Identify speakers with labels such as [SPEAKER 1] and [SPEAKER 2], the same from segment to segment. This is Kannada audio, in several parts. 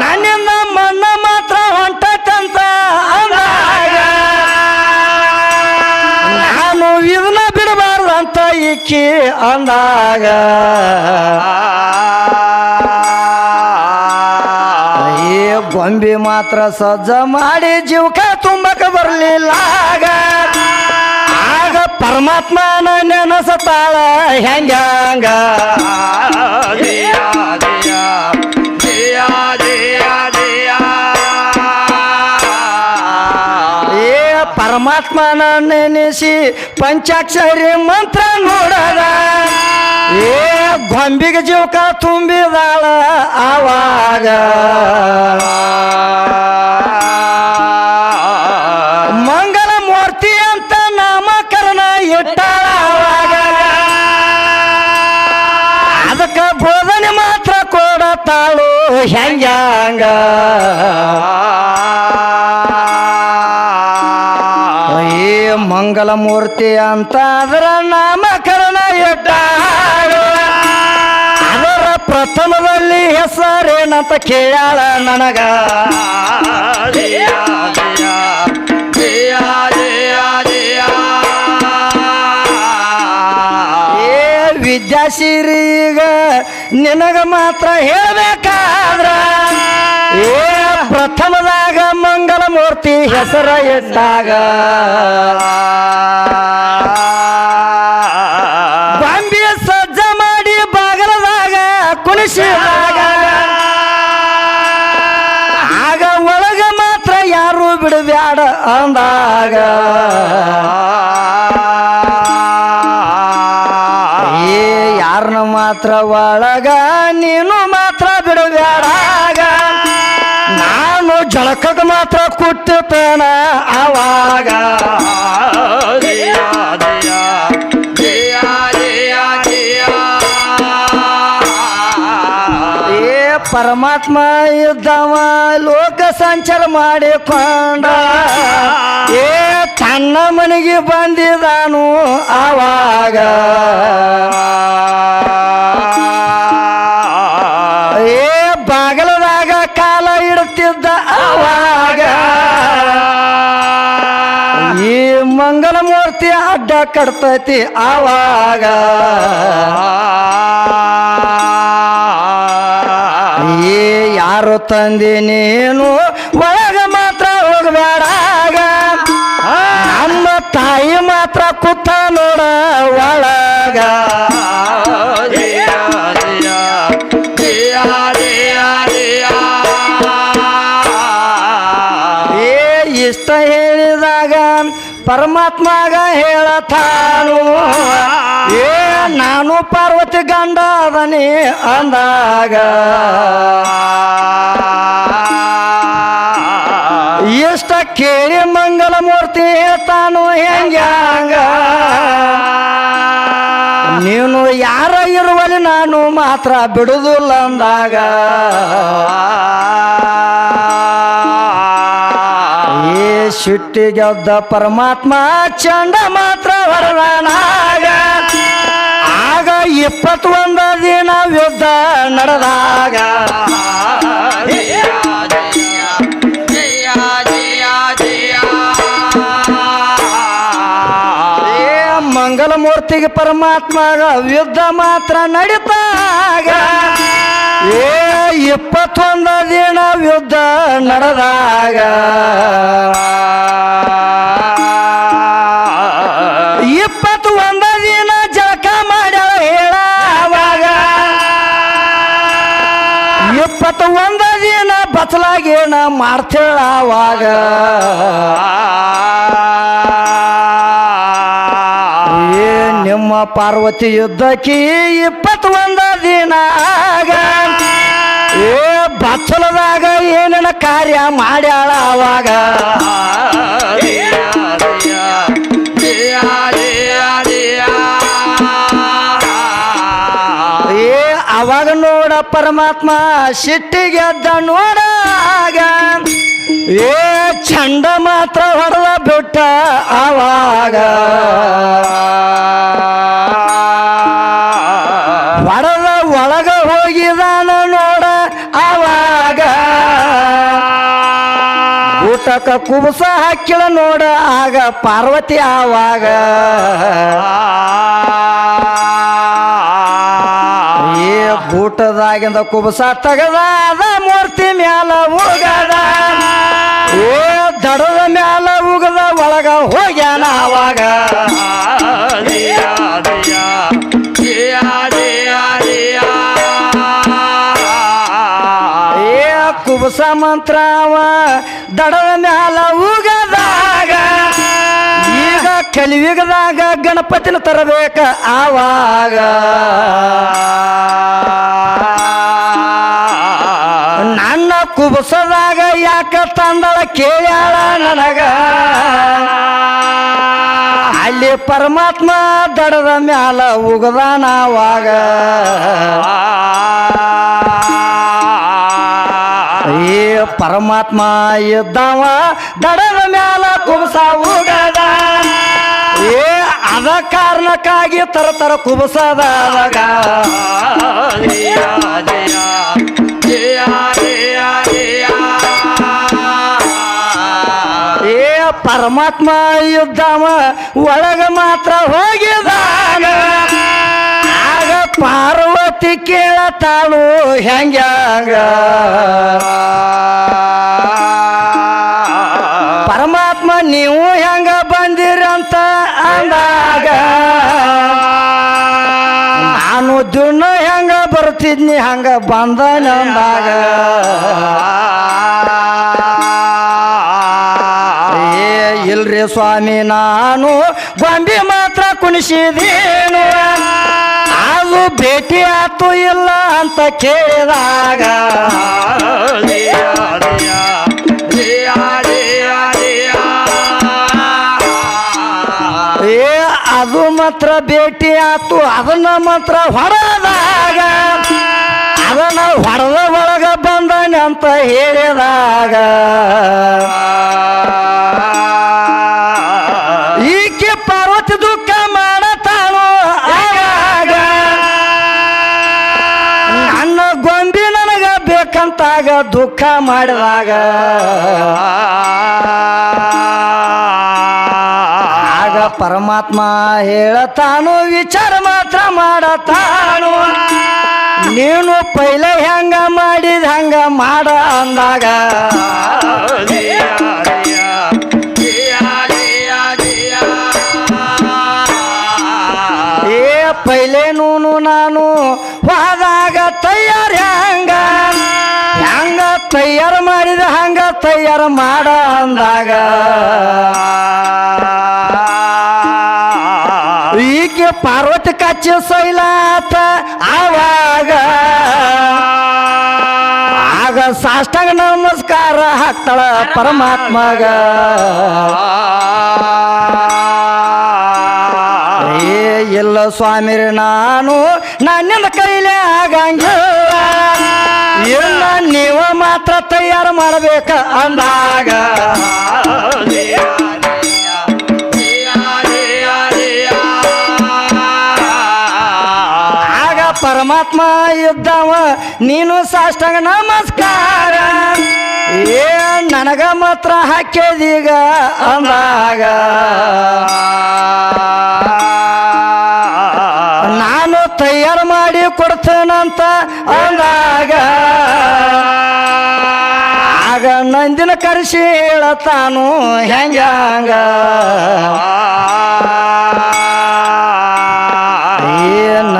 [SPEAKER 1] ನನ್ನಿಂದ ಮಣ್ಣ ಮಾತ್ರ ಹೊಂಟಂತ ಅಂದಾಗ ನಾನು ಇದನ್ನ ಬಿಡಬಾರ್ದಂತ ಈಕಿ ಅಂದಾಗ ಗೊಂಬೆ ಮಾತ್ರ ಸಜ್ಜ ಮಾಡಿ ಜೀವಕ ತುಂಬಕ ಬರ್ಲಿಲ್ಲ ಪರಮಾತ್ಮನ ನೆನಸತಾಳ ಹೆಂಗ ಏ ಪರಮಾತ್ಮನ ನೆನೆಸಿ ಪಂಚಾಕ್ಷರಿ ಮಂತ್ರ ನೋಡದ. ಏ ಗೊಂಬಿಗೆ ಜೀವಕ ತುಂಬಿದಾಳ ಆವಾಗ. ಹೆಂಗ ಈ ಮಂಗಲ ಮೂರ್ತಿ ಅಂತ ಅದರ ನಾಮಕರಣ ಎಟ್ಟ ಅದರ ಪ್ರಥಮದಲ್ಲಿ ಹೆಸರೇನಂತ ಕೇಳಾಳ ನನಗ. ಏ ನಿನಗ ಮಾತ್ರ ಹೇಳಬೇಕಾದ್ರ? ಪ್ರಥಮದಾಗ ಮಂಗಲ ಮೂರ್ತಿ ಹೆಸರ ಇಟ್ಟಾಗ. ಬಾಂಬೆ ಸಜ್ಜ ಮಾಡಿ ಬಾಗಲದಾಗ ಕುಣಿಸಿದಾಗ. ಆಗ ಒಳಗ ಮಾತ್ರ ಯಾರು ಬಿಡಬ್ಯಾಡ ಅಂದಾಗ. ಮಾತ್ರ ಒಳಗ ನೀನು ಮಾತ್ರ ಬಿಡಬೇಡಾಗ ನಾನು ಜಳಕದ ಮಾತ್ರ ಕುಟ್ಟುತ್ತೇನ ಆವಾಗ. ಏ ಪರಮಾತ್ಮ ಇದ್ದವ ಲೋಕ ಸಂಚಾರ ಮಾಡಿಕೊಂಡ. ಏ ತನ್ನ ಮನೆಗೆ ಬಂದಿದ್ದಾನು ಆವಾಗ. ಕಡ್ತೈತಿ ಆವಾಗ. ಏ ಯಾರು ತಂದಿ ನೀನು? ಒಳಗ ಮಾತ್ರ ಹೋಗಬೇಡಾಗ ನಮ್ಮ ತಾಯಿ ಮಾತ್ರ ಕೂತ ನೋಡ ಒಳಗ. ಏ ಇಷ್ಟ ಹೇಳಿದಾಗ ಪರಮಾತ್ಮಗ ಹೇಳತಾನು ಏ, ನಾನು ಪಾರ್ವತಿ ಗಂಡ ಅದನಿ ಅಂದಾಗ. ಇಷ್ಟ ಕೇಳಿ ಮಂಗಲ ಮೂರ್ತಿ ಹೇಳ್ತಾನು ಹೆಂಗ್ಯಾಂಗ. ನೀನು ಯಾರ ಇರುವಲ್ಲಿ ನಾನು ಮಾತ್ರ ಬಿಡುದಿಲ್ಲ ಅಂದಾಗ. ಏ ಸಿಟ್ಟಿಗೆದ್ದ ಪರಮಾತ್ಮ ಚಂಡ ಮಾತ್ರ ಹೊರನಾಗ ಆಗ ಇಪ್ಪತ್ತೊಂದ ದಿನ ಯುದ್ಧ ನಡೆದಾಗ. ಏ ಮಂಗಲ ಮೂರ್ತಿಗೆ ಪರಮಾತ್ಮ ಯುದ್ಧ ಮಾತ್ರ ನಡೀತಾಗ. ಏ ಇಪ್ಪತ್ತೊಂದ ದಿನ ಯುದ್ಧ ನಡೆದಾಗ ಇಪ್ಪತ್ತು ಒಂದ ದಿನ ಜಳಕ ಮಾಡ್ಯಾಳ ಹೇಳವಾಗ ದಿನ ಬಚ್ಚಲಾಗೇನ ಮಾಡ್ತೇಳ ಅವಾಗ ಏ ನಿಮ್ಮ ಪಾರ್ವತಿ ಯುದ್ಧಕ್ಕೆ ಇಪ್ಪತ್ತೊಂದ ದಿನ ಆಗ ಏ ಬಚ್ಚಲದಾಗ ಏನೇನ ಕಾರ್ಯ ಮಾಡ್ಯಾಳ ಅವಾಗ? ಏ ಅವಾಗ ನೋಡ ಪರಮಾತ್ಮ ಸಿಟ್ಟಿಗೆದ್ದ ನೋಡಾಗ. ಏ ಚಂಡ ಮಾತ್ರ ಹೊಡೆದ ಬಿಟ್ಟ ಅವಾಗ. ಹೊಡದ ಊಟಕ ಕುಬಸ ಹಾಕಿಳ ನೋಡ, ಆಗ ಪಾರ್ವತಿ ಆವಾಗ. ಏ ಬೂಟದಾಗಿಂದ ಕುಬಸ ತಗದಾದ ಮೂರ್ತಿ ಮ್ಯಾಲ ಉಗದ ಏ ದಡದ ಮ್ಯಾಲ ಉಗದ ಒಳಗ ಹೋಗ್ಯಾನ ಆವಾಗ ಕುಬಸ ಮಂತ್ರವ ದಡದ ಕಲಿಯುಗದಾಗ ಗಣಪತಿನ ತರಬೇಕ ಆವಾಗ. ನನ್ನ ಕುಬಸದಾಗ ಯಾಕ ತಂದಳ ಕೇಳ್ಯಾಳ ನನಗ? ಅಲ್ಲಿ ಪರಮಾತ್ಮ ದಡದ ಮ್ಯಾಲ ಉಗದಾನವಾಗ ಏ ಪರಮಾತ್ಮ ಇದ್ದಾವ, ದಡದ ಮ್ಯಾಲ ಕುಬಸ ಉಗದ ಅದ ಕಾರಣಕ್ಕಾಗಿ ತರ ತರ ಕುಬಸದ ಏ ಪರಮಾತ್ಮ ಯುದ್ಧಮ ಒಳಗ ಮಾತ್ರ ಹೋಗಿದಾಗ ಆಗ ಪಾರ್ವತಿ ಕೇಳತಾಳು ಪರಮಾತ್ಮ ನೀವು ಹೆಂಗ ಬಂದಿರಂತ ಅಂದಾಗ ನಾನು ದಿನ ಹೆಂಗ ಬರ್ತಿದ್ನಿ ಹಂಗ ಬಂದನಂದಾಗ ಏ, ಇಲ್ರಿ ಸ್ವಾಮಿ, ನಾನು ಗೊಂಬೆ ಮಾತ್ರ ಕುಣಿಸಿದೇನು. ಅದು ಭೇಟಿ ಆತು ಇಲ್ಲ ಅಂತ ಕೇಳಿದಾಗ ಭೇಟಿ ಆತು, ಅದನ್ನ ಮಾತ್ರ ಹೊಡೆದಾಗ, ಅದನ್ನ ಹೊಡೆದ ಒಳಗ ಬಂದನೆ ಅಂತ ಹೇಳಿದಾಗ. ಈಕೆ ಪಾರ್ವತಿ ದುಃಖ ಮಾಡತಾಳು ಆಗ ನನ್ನ ಗೊಂಬಿ ನನಗ ಬೇಕಂತಾಗ ದುಃಖ ಮಾಡಿದಾಗ. ಪರಮಾತ್ಮ ಹೇಳತಾನು, ವಿಚಾರ ಮಾತ್ರ ಮಾಡತಾನು. ನೀನು ಪೈಲ ಹೆಂಗ ಮಾಡಿದ ಹಂಗ ಮಾಡ ಅಂದಾಗ. ಏ ಪೈಲೆ ನೂನು ನಾನು ಹೋದಾಗ ತಯಾರ ಹೆಂಗ? ಹೆಂಗ ತಯಾರು ಮಾಡಿದ ಹಂಗ ತಯಾರು ಮಾಡ ಅಂದಾಗ. ಪಾರ್ವತಿ ಕಚ್ಚಿ ಸೈಲಾತ ಆವಾಗ. ಆಗ ಸಾಷ್ಟಾಂಗ ನಮಸ್ಕಾರ ಹಾಕ್ತಾಳ ಪರಮಾತ್ಮಗ. ಏ, ಇಲ್ಲ ಸ್ವಾಮಿ ನಾನು ನನ್ನಿಂದ ಕೈಲೇ ಆಗಂಗ ಇಲ್ಲ ನೀವು ಮಾತ್ರ ತಯಾರು ಮಾಡಬೇಕ ಅಂದಾಗ. ನೀನು ಸಾಷ್ಟಾಂಗ ನಮಸ್ಕಾರ. ಏ, ನನಗ ಮಾತ್ರ ಹಾಕ್ಯದೀಗ ಅಂದಾಗ. ನಾನು ತಯಾರು ಮಾಡಿ ಕೊಡ್ತೇನಂತ ಅಂದಾಗ. ಆಗ ನಂದಿನ ಕರೆಸಿ ಹೇಳತಾನು ಹೆಂಗ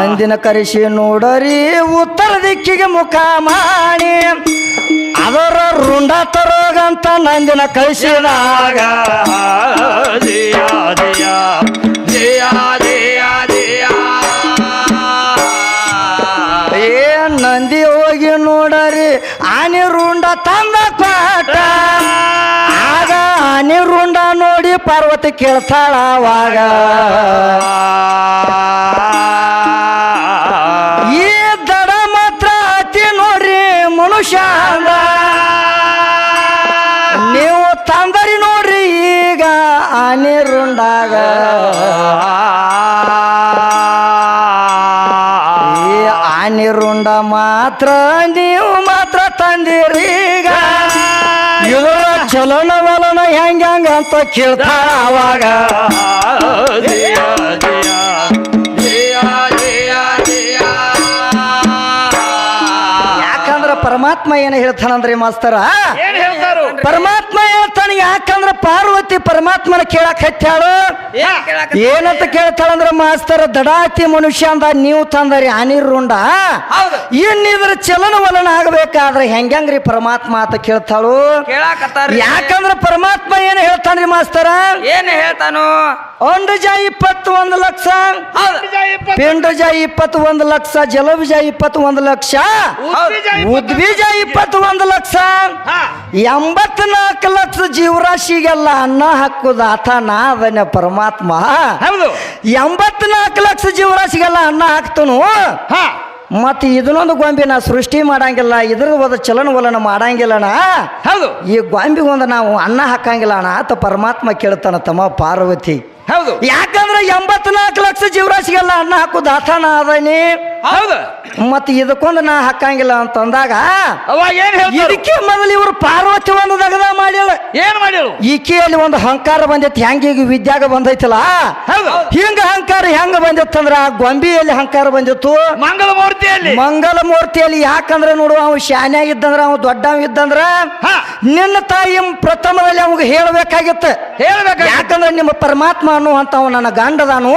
[SPEAKER 1] ಏ ನಂದಿನ ಕರೆಸಿ ನೋಡರಿ ಉತ್ತರ ದಿಕ್ಕಿಗೆ ಮುಖ ಮಾಡಿ. ಅದರ ರುಂಡ ತರೋಗಂತ ನಂದಿನ ಕಳಿಸಿದಾಗ ಏ ನಂದಿ ಹೋಗಿ ನೋಡರಿ ಆನೆ ರುಂಡ ತಂದ ಪಾಟ ಆಗ ಆನೆ ರುಂಡ ನೋಡಿ ಪಾರ್ವತಿ ಕೇಳ್ತಾಳ ಈ ಅನಿರುಂಡ ಮಾತ್ರ ನೀವು ಮಾತ್ರ ತಂದಿರೀಗ ಇದರ ಚಲನವಲನ ಹೆಂಗ ಹೆಂಗ ಅಂತ ಕೇಳ್ತಾರ ಅವಾಗ. ಯಾಕಂದ್ರ ಪರಮಾತ್ಮ ಏನ ಹೇಳ್ತಾನಂದ್ರಿ ಮಾಸ್ತರ? ಪರಮಾತ್ಮ ಹೇಳ್ತಾನ ಯಾಕಂದ್ರ ಪಾರ್ವತಿ ಪರಮಾತ್ಮನ ಕೇಳಕ್
[SPEAKER 2] ಹತ್ತಾಳು
[SPEAKER 1] ಏನಂತ ಕೇಳ್ತಾಳಂದ್ರ ಮಾಸ್ತರ ದಡಾತಿ ಮನುಷ್ಯ ಅಂದ ನೀವು ತಂದರಿ ಅನಿರುಂಡ. ಇನ್ನಿದ್ರ ಚಲನವಲನ ಆಗ್ಬೇಕಾದ್ರೆ ಹೆಂಗ್ರಿ ಪರಮಾತ್ಮ ಅಂತ ಕೇಳ್ತಾಳು? ಯಾಕಂದ್ರ ಪರಮಾತ್ಮ ಏನ್ ಹೇಳ್ತಾನ್ರಿ ಮಾಸ್ತರ?
[SPEAKER 2] ಏನ್ ಹೇಳ್ತಾನು?
[SPEAKER 1] ಒಂಡುಜ ಇಪ್ಪತ್ತು ಒಂದು ಲಕ್ಷ. ಪಿಂಡಜ ಇಪ್ಪತ್ತು ಒಂದು ಲಕ್ಷ. ಜಲಬೀಜ ಇಪ್ಪತ್ತು ಒಂದು ಲಕ್ಷ. ಉದ್ಬೀಜ ಇಪ್ಪತ್ತು ಒಂದು ಲಕ್ಷ. ಎಂಬತ್ನಾಲ್ಕು ಲಕ್ಷ ಜೀವರಾಶಿಗೆಲ್ಲ ಅನ್ನ ಹಾಕುದ ಆತ ನಾ ಅದನ್ನ ಪರಮಾತ್ಮ.
[SPEAKER 2] ಹೌದು.
[SPEAKER 1] ಎಂಬತ್ನಾಲ್ಕು ಲಕ್ಷ ಜೀವರಾಶಿಗೆಲ್ಲ ಅನ್ನ ಹಾಕ್ತನು.
[SPEAKER 2] ಹಾ.
[SPEAKER 1] ಮತ್ತೆ ಇದನ್ನೊಂದು ಗೊಂಬೆ ನಾ ಸೃಷ್ಟಿ ಮಾಡಂಗಿಲ್ಲ ಇದ್ರ ಒಂದು ಚಲನವಲನ ಮಾಡಂಗಿಲ್ಲಣ
[SPEAKER 2] ಹೌದು.
[SPEAKER 1] ಈ ಗೊಂಬೆಗೊಂದು ಒಂದು ನಾವು ಅನ್ನ ಹಾಕಂಗಿಲ್ಲ ಅಣ್ಣ ಆತ ಪರಮಾತ್ಮ ಕೇಳ್ತಾನ ತಮ್ಮ ಪಾರ್ವತಿ.
[SPEAKER 2] ಹೌದು.
[SPEAKER 1] ಯಾಕಂದ್ರೆ ಎಂಬತ್ನಾಲ್ಕು ಲಕ್ಷ ಜೀವರಾಶಿಗೆಲ್ಲ ಅನ್ನ ಹಾಕೋದು ಆತನ ಅದನಿ
[SPEAKER 2] ಹೌದು.
[SPEAKER 1] ಮತ್ತೆ ಇದಕ್ಕೊಂದು ನಾ ಹಾಕಂಗಿಲ್ಲ ಅಂತಂದಾಗ
[SPEAKER 2] ಅವಾಗ ಏನ್ ಹೇಳ್ತಾರು
[SPEAKER 1] ಇದಕ್ಕೆ ಮೊದಲು ಇವರು ಪಾರ್ವತಿ ಒಂದು ದಗದ ಮಾಡ್ಯಾಳ.
[SPEAKER 2] ಏನ್ ಮಾಡಿಳು
[SPEAKER 1] ಈಕೆಯಲ್ಲಿ ಒಂದು ಅಹಂಕಾರ ಬಂದೈತಿ ಹೆಂಗ ಈಗ ವಿದ್ಯಾಗ ಬಂದೈತಲ್ಲ?
[SPEAKER 2] ಹೌದು.
[SPEAKER 1] ಹಿಂಗ ಅಹಂಕಾರ ಹೆಂಗ ಬಂದಿತ್ತಂದ್ರ ಆ ಗೊಂಬಿಯಲ್ಲಿ ಅಹಂಕಾರ ಬಂದಿತ್ತು.
[SPEAKER 2] ಮಂಗಲ ಮೂರ್ತಿಯಲ್ಲಿ
[SPEAKER 1] ಮಂಗಲ ಮೂರ್ತಿಯಲ್ಲಿ ಯಾಕಂದ್ರೆ ನೋಡು ಅವ್ ಶಾನ್ಯಾಗ ಇದ್ದಂದ್ರ ಅವ ದೊಡ್ಡವ ಇದ್ದಂದ್ರ
[SPEAKER 2] ಹಾ.
[SPEAKER 1] ನಿನ್ನ ತಾಯಿ ಪ್ರಥಮದಲ್ಲಿ ಅವಾಗ ಹೇಳಬೇಕಾಗಿತ್ತು.
[SPEAKER 2] ಹೇಳ್ಬೇಕ
[SPEAKER 1] ಯಾಕಂದ್ರೆ ನಿಮ್ಮ ಪರಮಾತ್ಮ ಅನ್ನುವಂಥವ ನನ್ನ ಗಂಡದಾನು.